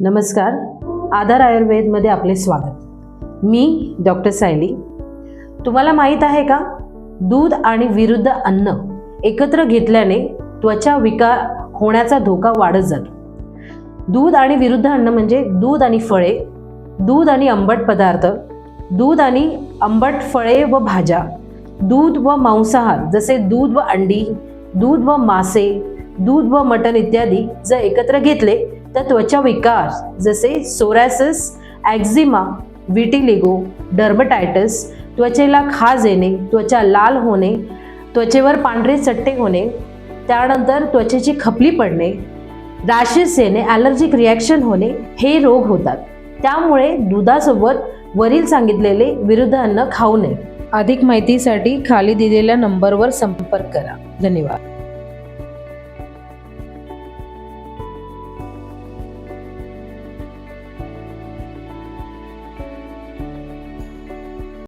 नमस्कार. आधार आयुर्वेदमध्ये आपले स्वागत. मी डॉक्टर सायली. तुम्हाला माहीत आहे का? दूध आणि विरुद्ध अन्न एकत्र घेतल्याने त्वचा विकार होण्याचा धोका वाढत जातो. दूध आणि विरुद्ध अन्न म्हणजे दूध आणि फळे दूध आणि आंबट पदार्थ दूध आणि आंबट फळे व भाज्या दूध व मांसाहार जसे दूध व अंडी दूध व मासे दूध व मटण इत्यादी जर एकत्र घेतले तर त्वचा विकार जसे सोरॅसिस ॲक्झिमा विटिलिगो डर्मटायटिस त्वचेला खाज येणे त्वचा लाल होणे त्वचेवर पांढरे चट्टे होणे त्यानंतर त्वचेची खपली पडणे रॅशेस येणे ॲलर्जिक रिॲक्शन होणे हे रोग होतात. त्यामुळे दुधासोबत वरील सांगितलेले विरुद्ध अन्न खाऊ नये. अधिक माहितीसाठी खाली दिलेल्या नंबरवर संपर्क करा. धन्यवाद.